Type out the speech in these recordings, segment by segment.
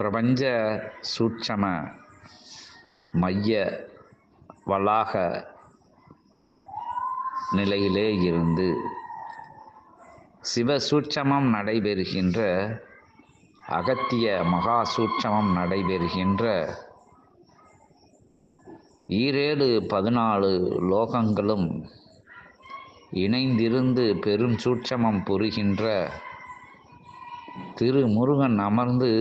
பிரபஞ்ச சூட்சம மைய வளாக நிலையிலே இருந்து சிவசூட்சமம் நடைபெறுகின்ற அகத்திய மகா சூட்சமம் நடைபெறுகின்ற ஈரேழு பதினாலு லோகங்களும் இணைந்திருந்து பெரும் சூட்சமம் புரிகின்ற திரு முருகன் அமர்ந்து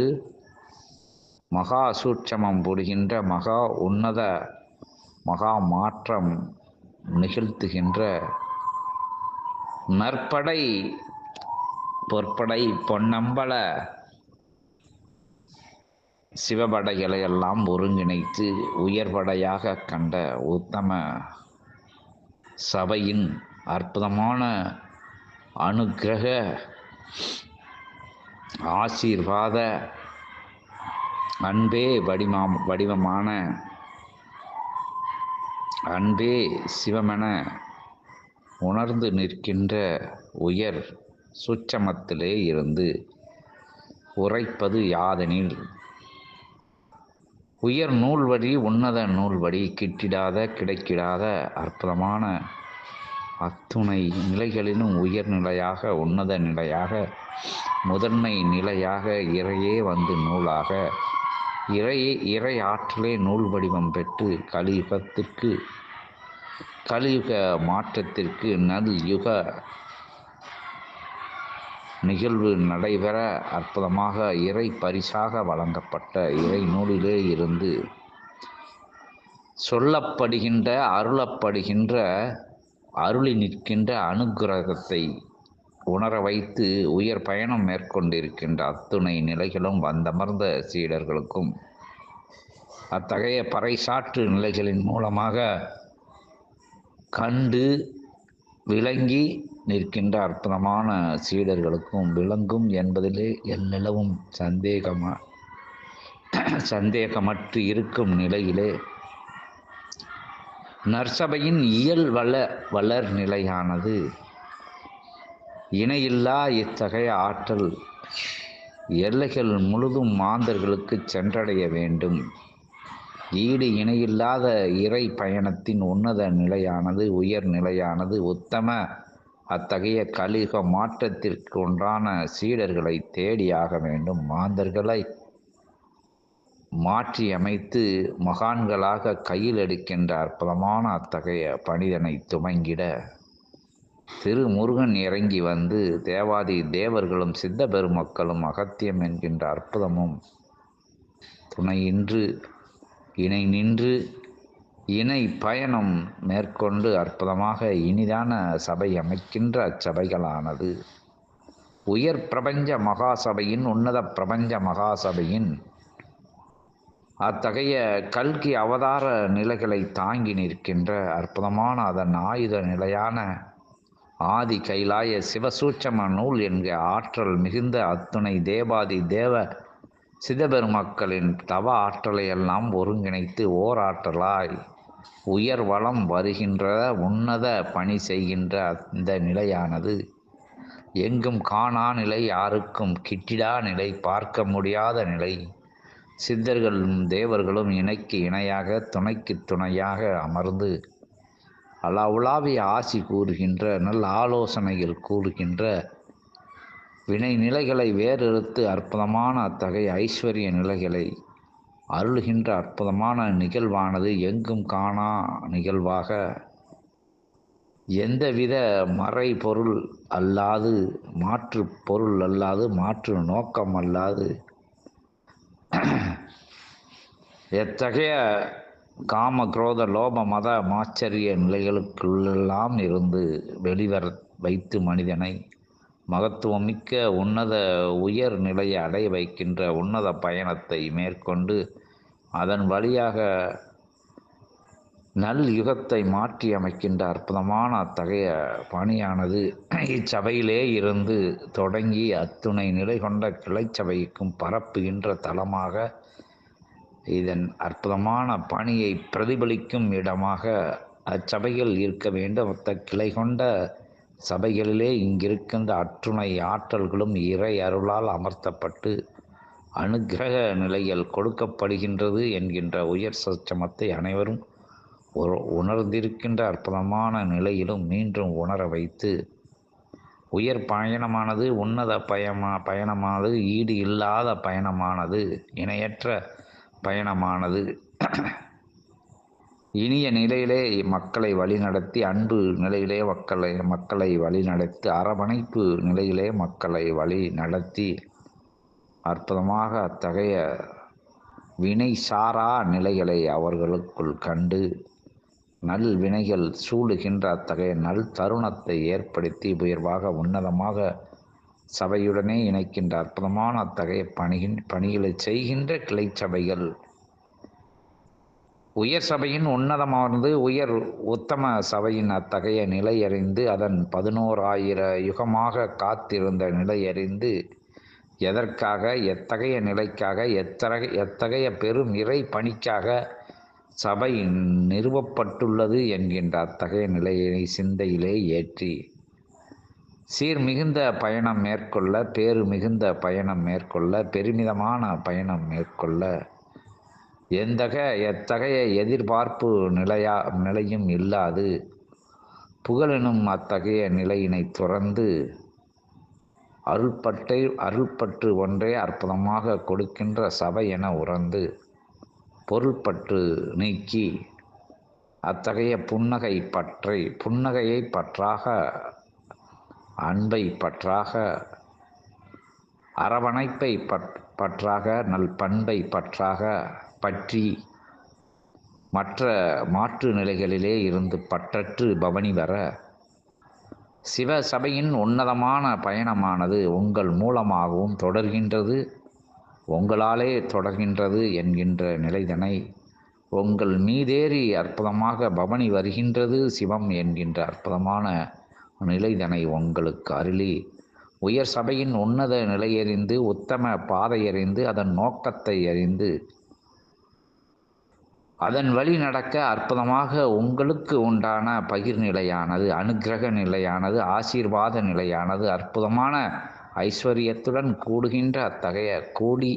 மகா சூட்சமம் புரிகின்ற மகா உன்னத மகா மாற்றம் நிகழ்த்துகின்ற நற்படை பொற்படை பொன்னம்பல சிவபடைகளை எல்லாம் ஒருங்கிணைத்து உயர்படையாக கண்ட உத்தம சபையின் அற்புதமான அனுக்கிரக ஆசீர்வாத அன்பே வடிமா வடிவமான அன்பே சிவமென உணர்ந்து நிற்கின்ற உயர் சுச்சமத்திலே இருந்து உரைப்பது யாதெனில்? உயர் நூல்வழி உன்னத நூல்வழி கிட்டிடாத கிடைக்கிடாத அற்புதமான அத்துணை நிலைகளிலும் உயர்நிலையாக உன்னத நிலையாக முதன்மை நிலையாக இறையே வந்து நூலாக இறையே இறை ஆற்றலே நூல் வடிவம் பெற்று கலியுகத்திற்கு கலியுக மாற்றத்திற்கு நல் யுக நிகழ்வு நடைபெற அற்புதமாக இறை பரிசாக வழங்கப்பட்ட இறை நூலிலே இருந்து சொல்லப்படுகின்ற அருளப்படுகின்ற அருளி நிற்கின்ற அனுகிரகத்தை உணர வைத்து உயர் பயணம் மேற்கொண்டிருக்கின்ற அத்துணை நிலைகளும் வந்தமர்ந்த சீடர்களுக்கும் அத்தகைய பறைசாற்று நிலைகளின் மூலமாக கண்டு விளங்கி நிற்கின்ற அற்புதமான சீடர்களுக்கும் விளங்கும் என்பதிலே எல்லவும் சந்தேகமா சந்தேகமற்று இருக்கும் நிலையிலே நற்சபையின் இயல் வள வளர் நிலையானது இணையில்லா இத்தகைய ஆற்றல். எல்லைகள் முழுதும் மாந்தர்களுக்கு சென்றடைய வேண்டும். ஈடு இணையில்லாத இறை பயணத்தின் உன்னத நிலையானது உயர் நிலையானது உத்தம அத்தகைய கலிக மாற்றத்திற்கு ஒன்றான சீடர்களை தேடியாக வேண்டும். மாந்தர்களை மாற்றி அமைத்து மகான்களாக கையில் எடுக்கின்ற அற்புதமான அத்தகைய பணிதனை துவங்கிட திரு முருகன் இறங்கி வந்து தேவாதி தேவர்களும் சித்த பெருமக்களும் அகத்தியம் என்கின்ற அற்புதமும் துணையின்று இணை நின்று இணை பயணம் மேற்கொண்டு அற்புதமாக இனிதான சபை அமைக்கின்ற அச்சபைகளானது. உயர் பிரபஞ்ச மகாசபையின் உன்னத பிரபஞ்ச மகாசபையின் அத்தகைய கல்கி அவதார நிலைகளை தாங்கி நிற்கின்ற அற்புதமான அதன் ஆயுத நிலையான ஆதி கைலாய சிவசூட்சம நூல் என்கிற ஆற்றல் மிகுந்த அத்துணை தேவாதி தேவ சிதபெருமக்களின் தவ ஆற்றலை எல்லாம் ஒருங்கிணைத்து ஓராற்றலாய் உயர் வளம் வருகின்ற உன்னத பணி செய்கின்ற அந்த நிலையானது. எங்கும் காணா நிலை யாருக்கும் கிட்டிடா நிலை பார்க்க முடியாத நிலை. சித்தர்களும் தேவர்களும் இணைக்கு இணையாக துணைக்கு துணையாக அமர்ந்து அளவுலாவிய ஆசி கூறுகின்ற நல்ல ஆலோசனைகள் கூறுகின்ற வினை நிலைகளை வேறெடுத்து அற்புதமான அத்தகைய ஐஸ்வர்ய நிலைகளை அருள்கின்ற அற்புதமான நிகழ்வானது எங்கும் காணா நிகழ்வாக. எந்தவித மறை பொருள் அல்லாது மாற்று பொருள் அல்லாது மாற்று நோக்கம் அல்லாது. எத்தகைய காம குரோத லோப மத மாச்சரிய நிலைகளுக்குள்ளெல்லாம் இருந்து வெளிவர வைத்து மனிதனை மகத்துவமிக்க உன்னத உயர் நிலையை அடைய வைக்கின்ற உன்னத பயணத்தை மேற்கொண்டு அதன் வழியாக நல் யுகத்தை மாற்றி அமைக்கின்ற அற்புதமான அத்தகைய பணியானது இச்சபையிலே இருந்து தொடங்கி அத்துணை நிலை கொண்ட கிளைச்சபைக்கும் பரப்புகின்ற தளமாக இதன் அற்புதமான பணியை பிரதிபலிக்கும் இடமாக அச்சபைகள் இருக்க வேண்டும். மொத்த கிளை கொண்ட சபைகளிலே இங்கிருக்கின்ற அற்றுணை ஆற்றல்களும் இறை அருளால் அமர்த்தப்பட்டு அனுக்கிரக நிலையில் கொடுக்கப்படுகின்றது என்கின்ற உயர் சச்சமத்தை அனைவரும் உ- உணர்ந்திருக்கின்ற அற்புதமான நிலையிலும் மீண்டும் உணர வைத்து உயர் பயணமானது உன்னத பயமா பயணமானது ஈடு இல்லாத பயணமானது இணையற்ற பயணமானது. இனிய நிலையிலே மக்களை வழிநடத்தி அன்பு நிலையிலே மக்களை மக்களை வழிநடத்தி அரவணைப்பு நிலையிலே மக்களை வழி நடத்தி அற்புதமாக அத்தகைய வினை சாரா நிலைகளை அவர்களுக்குள் கண்டு நல் வினைகள் சூழுகின்ற அத்தகைய நல் தருணத்தை ஏற்படுத்தி உயர்வாக உன்னதமாக சபையுடனே இணைக்கின்ற அற்புதமான அத்தகைய பணிகின் பணிகளை செய்கின்ற கிளை சபைகள். உயர் சபையின் உன்னதமானது உயர் உத்தம சபையின் அத்தகைய நிலையறிந்து அதன் பதினோராயிர யுகமாக காத்திருந்த நிலையறிந்து எதற்காக எத்தகைய நிலைக்காக எத்தகைய எத்தகைய பெரும் இறை பணிக்காக சபை நிறுவப்பட்டுள்ளது என்கின்ற அத்தகைய நிலையை சிந்தையிலே ஏற்றி சீர் மிகுந்த பயணம் மேற்கொள்ள பேறு மிகுந்த பயணம் மேற்கொள்ள பெருமிதமான பயணம் மேற்கொள்ள எந்தக எத்தகைய எதிர்பார்ப்பு நிலையா நிலையும் இல்லாது புகழெனும் அத்தகைய நிலையினை துறந்து அருள்பட்டை அருள்பற்று ஒன்றே அற்புதமாக கொடுக்கின்ற சபை என உறந்து பொருள்பற்று நீக்கி அத்தகைய புன்னகை பற்றை புன்னகையை பற்றாக அன்பை பற்றாக அரவணைப்பை பற் பற்றாக நல் பண்பை பற்றாக பற்றி மற்ற மாற்று நிலைகளிலே இருந்து பற்றற்று பவனி வர சிவ சபையின் உன்னதமான பயணமானது உங்கள் மூலமாகவும் தொடர்கின்றது உங்களாலே தொடர்கின்றது என்கின்ற நிலைதனை உங்கள் மீதேறி அற்புதமாக பவனி வருகின்றது சிவம் என்கின்ற அற்புதமான நிலைதனை உங்களுக்கு அருளி. உயர் சபையின் உன்னத நிலையறிந்து உத்தம பாதையறிந்து அதன் நோக்கத்தை அறிந்து அதன் வழி நடக்க அற்புதமாக உங்களுக்கு உண்டான பகிர் நிலையானது அனுக்கிரக நிலையானது ஆசீர்வாத நிலையானது அற்புதமான ஐஸ்வர்யத்துடன் கூடுகின்ற அத்தகைய கூடி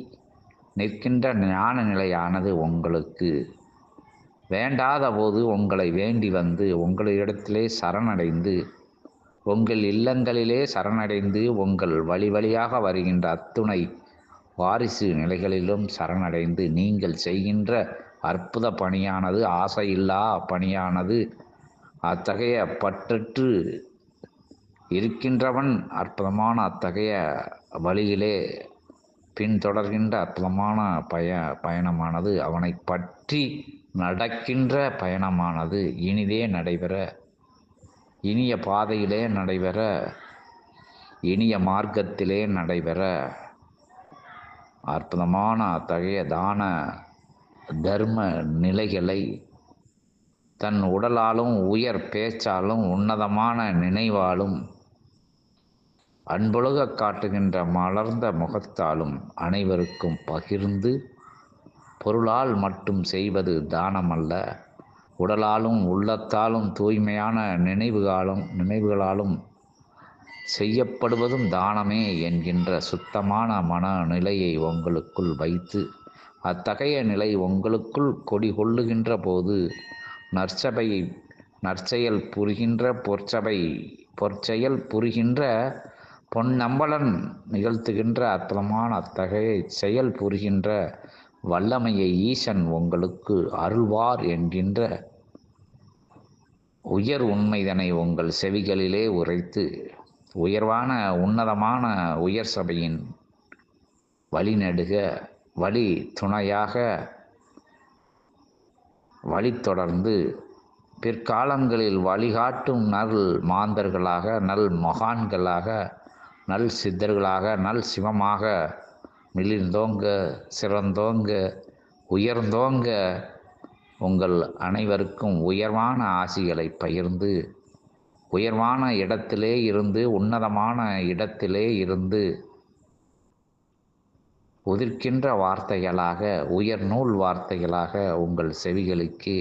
நிற்கின்ற ஞான நிலையானது உங்களுக்கு. வேண்டாத போது உங்களை வேண்டி வந்து உங்களிடத்திலே சரணடைந்து உங்கள் இல்லங்களிலே சரணடைந்து உங்கள் வழி வழியாக வருகின்ற அத்துணை வாரிசு நிலைகளிலும் சரணடைந்து நீங்கள் செய்கின்ற அற்புத பணியானது ஆசையில்லா பணியானது அத்தகைய பற்றற்று இருக்கின்றவன் அற்புதமான அத்தகைய வழியிலே பின்தொடர்கின்ற அற்புதமான பய பயணமானது. அவனை பற்றி நடக்கின்ற பயணமானது. இனிதே நடைபெற இனிய பாதையிலே நடைபெற இனிய மார்க்கத்திலே நடைபெற. அற்புதமான அத்தகைய தான தர்ம நிலைகளை தன் உடலாலும் உயர் பேச்சாலும் உன்னதமான நினைவாலும் அன்பொழுக காட்டுகின்ற மலர்ந்த முகத்தாலும் அனைவருக்கும் பகிர்ந்து பொருளால் மட்டும் செய்வது தானமல்ல. உடலாலும் உள்ளத்தாலும் தூய்மையான நினைவுகாலும் நினைவுகளாலும் செய்யப்படுவதும் தானமே என்கின்ற சுத்தமான மனநிலையை உங்களுக்குள் வைத்து அத்தகைய நிலை உங்களுக்குள் கொடி கொள்ளுகின்ற போது நற்சபை நற்செயல் புரிகின்ற பொற்சபை பொற்செயல் புரிகின்ற பொன்னம்பலன் நிகழ்த்துகின்ற அத்தலமான அத்தகைய செயல் புரிகின்ற வல்லமையை ஈசன் உங்களுக்கு அருள்வார் என்கின்ற உயர் உண்மைதனை உங்கள் செவிகளிலே உரைத்து உயர்வான உன்னதமான உயர் சபையின் வழிநடுக வழி துணையாக வழி தொடர்ந்து பிற்காலங்களில் வழிகாட்டும் நல் மாந்தர்களாக நல் மகான்களாக நல் சித்தர்களாக நல் சிவமாக மிளிர்ந்தோங்க சிறந்தோங்க உயர்ந்தோங்க உங்கள் அனைவருக்கும் உயர்வான ஆசிகளை பகிர்ந்து உயர்வான இடத்திலே இருந்து உன்னதமான இடத்திலே இருந்து உதிர்க்கின்ற வார்த்தைகளாக உயர் நூல் வார்த்தைகளாக உங்கள் செவிகளுக்கு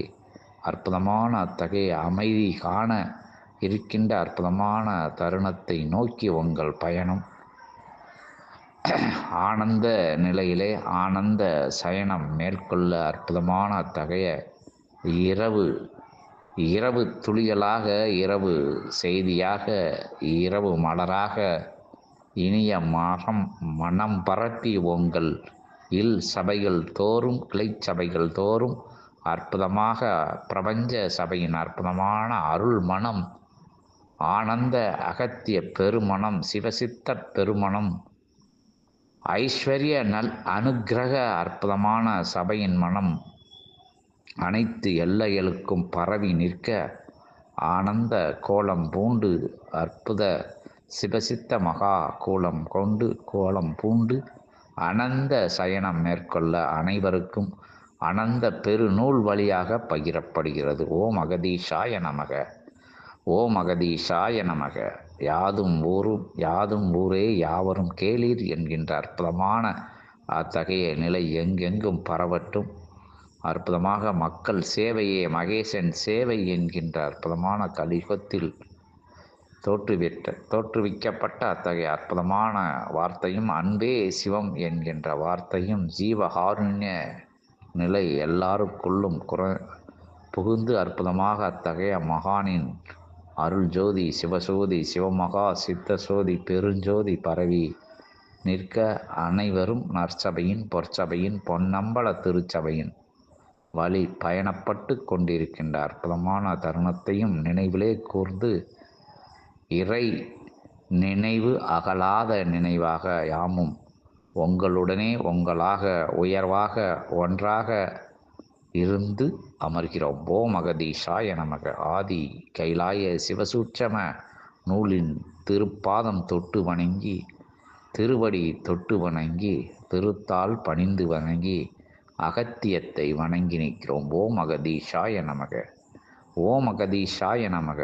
அற்புதமான அத்தகைய அமைதி காண இருக்கின்ற அற்புதமான தருணத்தை நோக்கி உங்கள் பயணம். ஆனந்த நிலையிலே ஆனந்த சயனம் மேற்கொள்ள அற்புதமான அத்தகைய இரவு இரவு துளிகளாக இரவு செய்தியாக இரவு மலராக இனிய மகம் மனம் பரப்பி உங்கள் இல் சபைகள் தோறும் கிளை சபைகள் தோறும் அற்புதமாக பிரபஞ்ச சபையின் அற்புதமான அருள் மனம் ஆனந்த அகத்திய பெருமணம் சிவசித்த பெருமணம் ஐஸ்வர்ய நல் அனுக்கிரக அற்புதமான சபையின் மனம் அனைத்து எல்லைகளுக்கும் பரவி நிற்க ஆனந்த கோலம் பூண்டு அற்புத சிவசித்த மகா கோலம் கொண்டு கோலம் பூண்டு அனந்த சயனம் மேற்கொள்ள அனைவருக்கும் அனந்த பெருநூல் வழியாக பகிரப்படுகிறது. ஓம் அகதீஷாய நமக. ஓம் அகதீஷாய நமக. யாதும் ஊரும் யாதும் ஊரே யாவரும் கேளீர் என்கின்ற அற்புதமான அத்தகைய நிலை எங்கெங்கும் பரவட்டும். அற்புதமாக மக்கள் சேவையே மகேசன் சேவை என்கின்ற அற்புதமான கலிகத்தில் தோற்றுவிட்ட தோற்றுவிக்கப்பட்ட அத்தகைய அற்புதமான வார்த்தையும் அன்பே சிவம் என்கின்ற வார்த்தையும் ஜீவஹாருண்ய நிலை எல்லாருக்குள்ளும் குற புகுந்து அற்புதமாக அத்தகைய மகானின் அருள் ஜோதி சிவசோதி சிவமகா சித்த சோதி பெருஞ்சோதி பரவி நிற்க அனைவரும் நற்சபையின் பொற்சபையின் பொன்னம்பல திருச்சபையின் வழி பயணப்பட்டு கொண்டிருக்கின்ற அற்புதமான தருணத்தையும் நினைவிலே கூர்ந்து இறை நினைவு அகலாத நினைவாக யாமும் உங்களுடனே உங்களாக உயர்வாக ஒன்றாக இருந்து அமர்கிறோம். ஓம் அகதீஷாய நமக ஆதி கைலாய சிவசூட்சம நூலின் திருப்பாதம் தொட்டு வணங்கி திருவடி தொட்டு வணங்கி திருத்தால் பணிந்து வணங்கி அகத்தியத்தை வணங்கி நிற்கிறோம். ஓம் அகதீஷாய நமக ஓம் அகதீஷாய நமக